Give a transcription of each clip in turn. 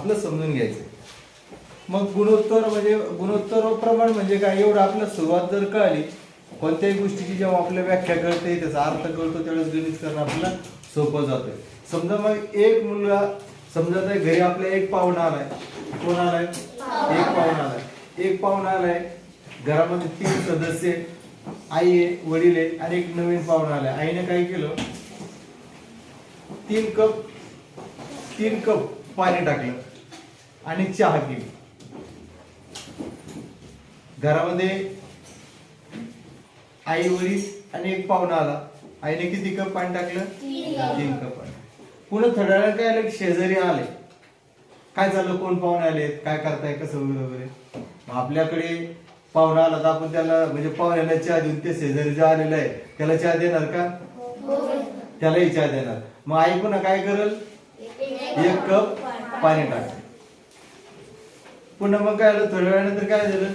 आपलं समजून घ्यायचं. मग गुणोत्तर म्हणजे गुणोत्तर प्रमाण म्हणजे काय? एवढं आपल्याला सुरुवात जर कळली कोणत्याही गोष्टीची जेव्हा आपल्या व्याख्या कळते त्याचा अर्थ कळतो त्यावेळेस गणित करणं आपल्याला सोपं जातोय. समजा मग एक मुलगा समजा तर घरी आपल्या एक पाहुणा आलाय. कोण आलाय? एक पाहुणा आलाय. एक पाहुणा आलाय घरामध्ये तीन सदस्य आई आहे वडील आहे आणि एक नवीन पाहुणा आलाय. आईने काय केलं? तीन कप तीन कप पाणी टाकलं. आणि चहा केली घरामध्ये आई वडील आणि एक पाहुणा आला. आईने किती कप पाणी टाकलं? तीन कप. पाणी. पुन्हा थोड्या वेळात काय आलं? शेजारी आले. काय झालं? कोण पाहुणे आले? काय करताय? कसं वगैरे? आपल्याकडे पाहुणा आला तर आपण त्याला म्हणजे पाहुण्याला चहा देऊन ते शेजारी जे आलेलं आहे त्याला चहा देणार का? त्यालाही चहा देणार. मग आई पुन्हा काय करल? एक कप पाणी टाक पुन्हा मग काय आलं? थोड्या वेळानंतर काय झालं?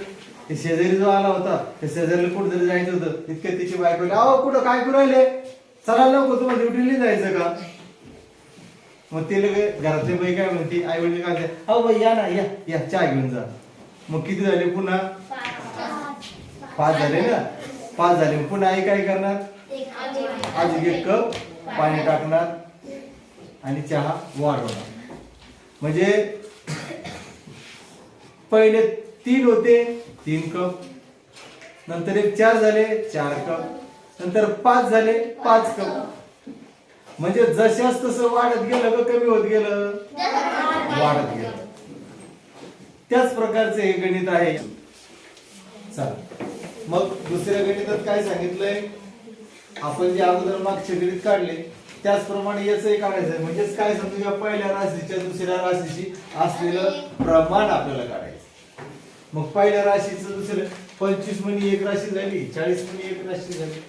ते शेजारी जो आला होता. त्या शेजारीला कुठेतरी जायचं होतं. तितकं तिची बायको अहो कुठं? काय करू राहिले? चला नको तुम्हाला ड्युटीला जायचं का? मग ते लगे घरातले बाई काय म्हणते? आई वडील काय अहो बाई या ना. या. या. चहा घेऊन जा. मग किती झाले पुन्हा? पाच झाले ना? पाच झाले. मग पुन्हा आई काय करणार? आज एक कप पाणी टाकणार आणि चहा वाढवणार. म्हणजे पहिले तीन होते तीन कप. नंतर एक चार झाले चार कप. नंतर पाच झाले पाच कप. म्हणजे जशाच तसं वाढत गेलं का कमी होत गेलं. वाढत गेलं. त्याच प्रकारचे हे गणित आहे. चला. मग दुसऱ्या गणितात काय सांगितलंय? आपण जे अगोदर मागचे गणित काढले त्याचप्रमाणे याचंही काढायचं म्हणजेच काय समजूया पहिल्या राशीच्या दुसऱ्या राशीची असलेलं प्रमाण आपल्याला काढायचं मग पहिल्या राशीचं दुसरं पंचवीस मनी एक राशी झाली चाळीस मनी एक राशी झाली.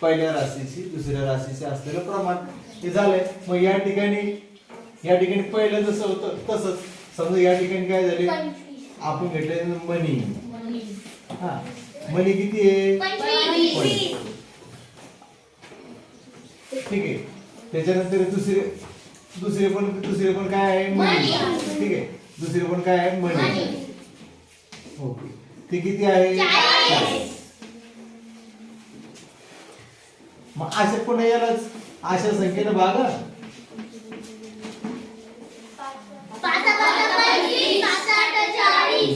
पहिल्या राशीची दुसऱ्या राशीचे असलेलं प्रमाण हे झालंय. मग या ठिकाणी या ठिकाणी पहिलं जसं होतं तसंच. समजा या ठिकाणी काय झाले? आपण घेतले मनी हा मनी किती आहे. ठीक आहे. त्याच्यानंतर दुसरे दुसरे पण दुसरे पण काय आहे? मनी ठीक आहे. दुसरे पण काय आहे? मनी ओके ते किती आहे चाळीस. मग अशा पुन्हा यालाच अशा संख्येनं भागा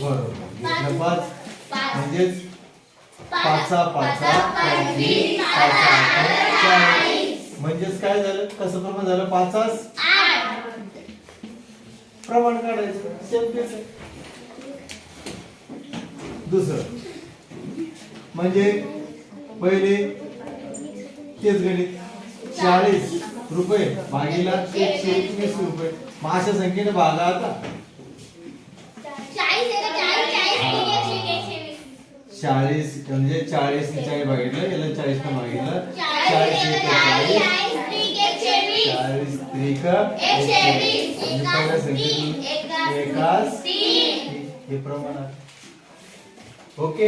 बरोबर पाच म्हणजेच पाचा पाचा पंचवीस चाळीस. म्हणजेच काय झालं कसं प्रमाण झालं पाचास प्रमाण काढायचं सेम तेच दुसरं. म्हणजे पहिले तेच गणित. चाळीस रुपये भागीला एकशे एकवीस रुपये. मग अशा संख्येने भागा आता. चाळीस म्हणजे चाळीस चाळीस भागितलं याला चाळीस न भागितलं. चाळीस चाळीस चाळीस त्रिक. म्हणजे पहिल्या संख्येतून एकास हे प्रमाण आहे. ओके?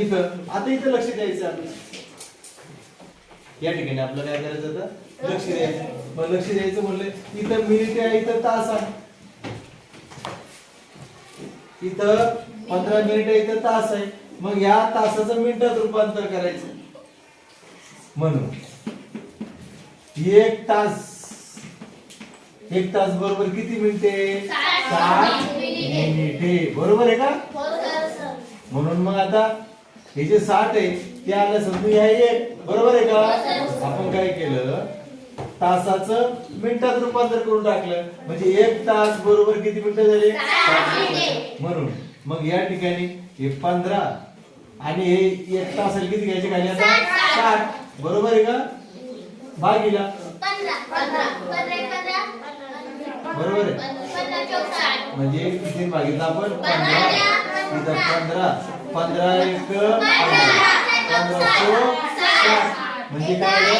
इथं आता इथं लक्ष द्यायचं आपलं या ठिकाणी आपलं काय करायचं होतं लक्ष द्यायचं. मग लक्ष द्यायचं म्हणलं इथं मिनिट आहे इथं तास आहे. इथं पंधरा मिनिट आहे इथं तास आहे. मग या तासाचं मिनिटात रूपांतर करायचं. म्हणून एक तास. एक तास बरोबर किती मिनिटे साठ मिनिटे बरोबर आहे का? म्हणून मग आता हे जे साठ आहे ते आलं समजून घ्या एक. बरोबर आहे का? आपण काय केलं? तासाचं मिनिटात रूपांतर करून टाकलं. म्हणजे एक तास बरोबर किती मिनिटं झाले. म्हणून मग या ठिकाणी हे पंधरा आणि हे एक तासाला किती घ्यायचे खाली आता? साठ. बरोबर आहे का? भागीला. बरोबर आहे. म्हणजे किती भागितलं आपण? पंधरा. इथं पंधरा पंधरा एक पंधरा. सो म्हणजे काय आलं?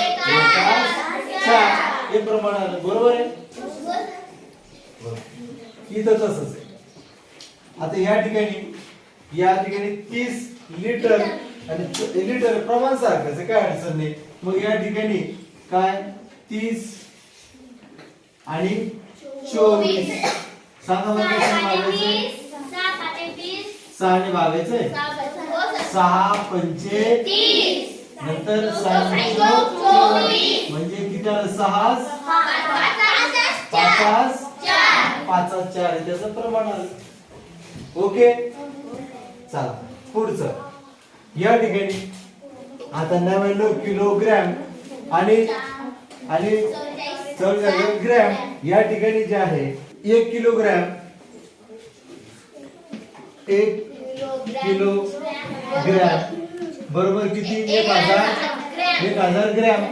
हे प्रमाण आलं. बरोबर आहे? इथं तसंच आहे. आता या ठिकाणी या ठिकाणी तीस लिटर आणि लिटर प्रमाण सारखंच काय अडचण नाही. मग या ठिकाणी काय? तीस आणि चोवीस. सांगा म्हणजे सहाने भागायचंय सहा पंचे नंतर म्हणजे किती आलं? सहा पाच पाच चार. त्याचं प्रमाण आलं. ओके? चला पुढचं. या ठिकाणी. आता नव्याण्णव किलोग्रॅम आणि आणि चौवेचाळीस ग्रॅम या ठिकाणी जे आहे एक किलोग्रॅम एक किलो ग्रॅम. बरोबर किती? एक हजार. एक हजार ग्रॅम.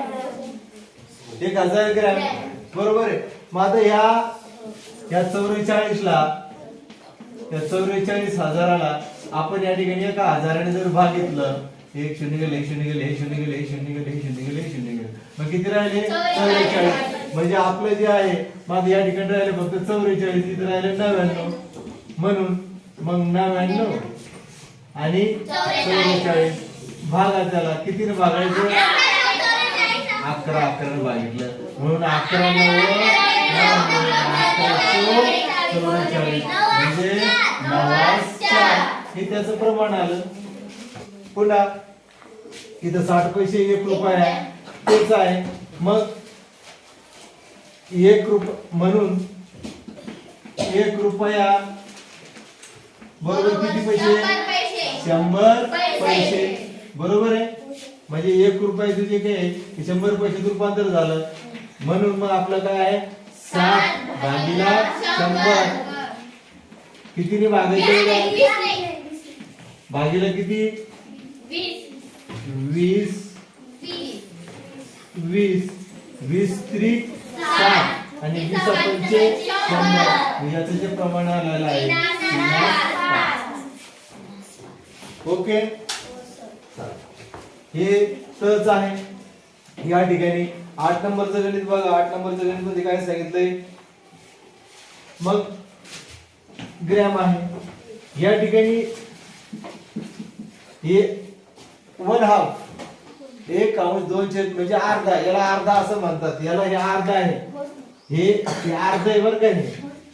एक हजार ग्रॅम. बरोबर आहे. मग आता ह्या या चौवेचाळीस ला या चौवेचाळीस हजाराला आपण या ठिकाणी एका हजाराने जर भागितलं एक शून्य गेले एक शून्य गेले हे शून्य गेले हे शून्य गेले हे शून्य गेले हे शून्य गेले मग किती राहिले? चौवेचाळीस. म्हणजे आपलं जे आहे मग या ठिकाणी राहिले फक्त चौवेचाळीस इथे राहिले नव्याण्णव. म्हणून मग नव्याण्णव आणि चौवेचाळीस भागा त्याला कितीने भागायचं? अकरा अकरा भागितलं. म्हणून अकरा नव्वद चौवेचाळीस म्हणजे नवास चार हे त्याचं प्रमाण आलं. पुन्हा इथं साठ पैसे एक रुपया तेच आहे. मग एक रुप म्हणून एक रुपया बरोबर किती पैसे? शंभर पैसे. बरोबर आहे? म्हणजे एक रुपयाचं जे काही शंभर पैशात रूपांतर झालं. म्हणून मग आपलं काय आहे? साठ भागीला शंभर. कितीने भागायचं? भागीला किती? वीस. वीस. वीस. त्रिक साठ आणि वीस पंचे शंभर याचं जे प्रमाण आलेलं आहे ओके हे तच आहे या ठिकाणी आठ नंबरचं गणित बघा आठ नंबरचं गणित मध्ये काय सांगितलंय मग ग्रॅम आहे या ठिकाणी हे वन हाफ एक अंश दोन छेद म्हणजे अर्धा याला अर्धा असं म्हणतात याला हे अर्धा आहे हे अर्धा आहे बरं का हे.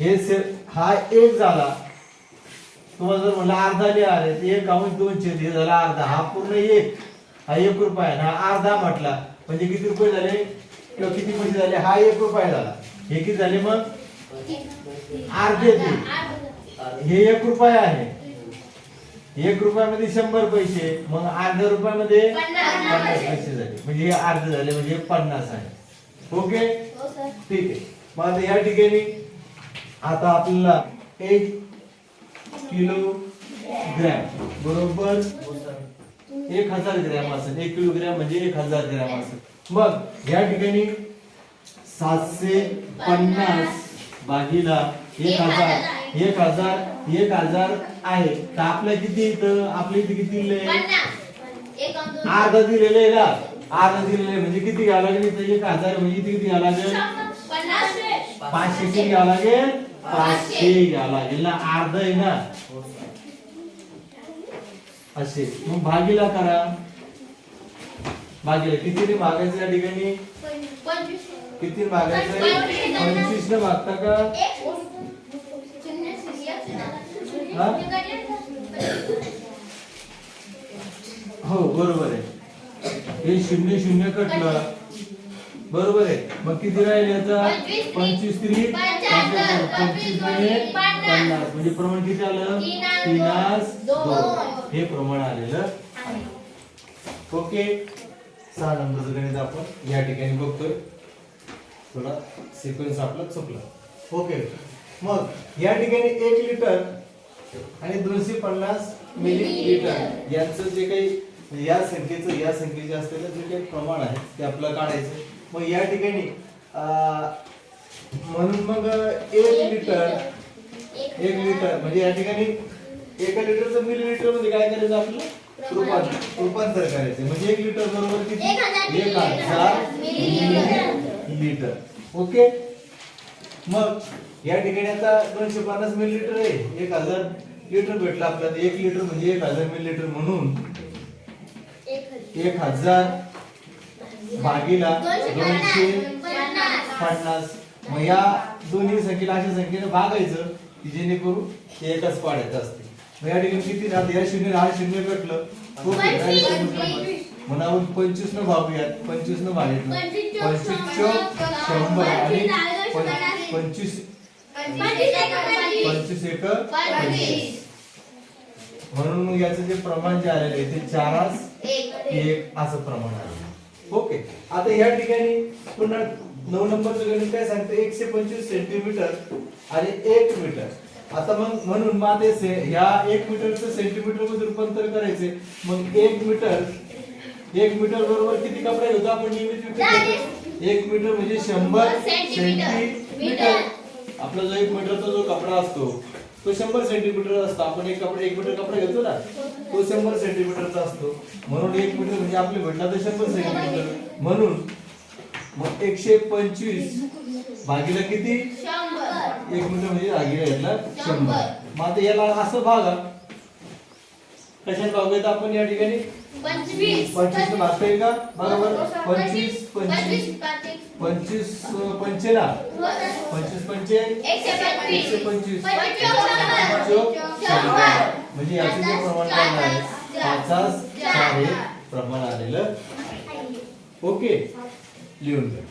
हे हा एक झाला. तुम्हाला जर म्हणलं अर्धा लिहा एक अंश दोन छेद हे झाला अर्धा. हा पूर्ण एक. हा एक रुपया आहे. हा अर्धा म्हटला. म्हणजे किती रुपये झाले? किंवा किती पैसे झाले? हा एक रुपया झाला. हे किती झाले मग? अर्धे हे एक रुपया आहे. एक रुपयामध्ये शंभर पैसे. मग अर्ध्या रुपयामध्ये पन्नास. पैसे झाले. म्हणजे हे अर्धे झाले म्हणजे पन्नास आहे. ओके? ठीक आहे. मग आता या ठिकाणी आता आपल्याला एक किलो ग्रॅम बरोबर एक हजार ग्रॅम असेल. एक किलो ग्रॅम म्हणजे एक हजार ग्रॅम असेल. मग या ठिकाणी सातशे पन्नास भागीला एक हजार एक हजार एक हजार आहे. तर आपल्या किती इथं? आपल्या इथे किती दिलंय अर्धा दिलेलं आहे ना? अर्धा दिलेलं आहे म्हणजे किती घ्यावं लागेल? इथं एक हजार म्हणजे किती घ्यावं लागेल? पाचशे किती घ्यावं लागेल? पाचशे घ्यावं लागेल ना. अर्ध आहे ना? असे. मग भागीला करा. भागीला. कितीने भागायचं या ठिकाणी? किती भागायचं? पंचवीस ने भागता का? हो बरोबर आहे. हे शून्य शून्य कटलं. बरोबर आहे. मग किती राहिले आता? पंचवीस. त्रिक पंच्याहत्तर. पंचवीस त्रिक पन्नास. म्हणजे प्रमाण किती आलं? तीनास दोन. हे प्रमाण आलेलं ओके. सहा नंबरचं गणित आपण या ठिकाणी बघतोय. थोडा सिक्वेन्स आपला चुकला. ओके. मग या ठिकाणी एक लिटर आणि दोनशे पन्नास मिली लिटर यांचं जे काही म्हणजे या संख्येचं या संख्येचे असलेलं जे काही प्रमाण आहे ते आपलं काढायचं. मग या ठिकाणी म्हणून मग एक लिटर एक लिटर म्हणजे या ठिकाणी एका लिटरचं मिली लिटरमध्ये काय करायचं आपलं? रूपांतर. रूपांतर करायचं. म्हणजे एक लिटर बरोबर किती? एक हजार. Millilitre okay? मग या ठिकाणी आता दोनशे पन्नास मिली लिटर आहे. एक हजार लिटर भेटलं आपल्याला. एक लिटर म्हणजे एक हजार मिली लिटर म्हणून एक हजार भागीला दोनशे पन्नास. मग या दोन्ही संख्येला अशा संख्येने भागायचं की जेणेकरून ते एकाच पाड्यात असते मग या ठिकाणी किती राहते? या शून्य हा शून्य कटलं. म्हणून आपण पंचवीस न भागूयात. पंचवीस न भागितलं पंचवीस शंभर. आणि पंचवीस पंचवीस. एक म्हणून मग याचं जे प्रमाण जे आलेलं आहे ते चारास एक असं प्रमाण आहे. ओके. आता या ठिकाणी पुन्हा नऊ नंबरचं गणित काय सांगतं? एकशे पंचवीस सेंटीमीटर आणि एक मीटर आता मग म्हणून से- ह्या एक मीटरचं सेंटीमीटरमध्ये रूपांतर करायचे. मग एक मीटर एक मीटर बरोबर किती कपडे घेतो आपण नियमित विकत? एक मीटर म्हणजे शंभर सेंटीमीटर आपला जो एक मीटरचा जो कपडा असतो तो शंभर सेंटीमीटर असतो. आपण एक कपडे एक मीटर कपडा घेतो ना तो शंभर सेंटीमीटरचा असतो. म्हणून एक मीटर म्हणजे आपले भेटला तर शंभर सेंटीमीटर म्हणून मग एकशे पंचवीस भागीला किती? एक मीटर म्हणजे भागीला घेतला शंभर. मग आता याला असं भागा. कशात भागूयात आपण या ठिकाणी? पंचवीस. भागतोय का? बरोबर. पंचवीस. पंचवीस. पंचवीस पंचेला? पंचवीस पंचे? एकशे पंचवीस. म्हणजे याचं जे प्रमाण काय आहे पाचास चार हे प्रमाण आलेलं. ओके. लिहून घ्या.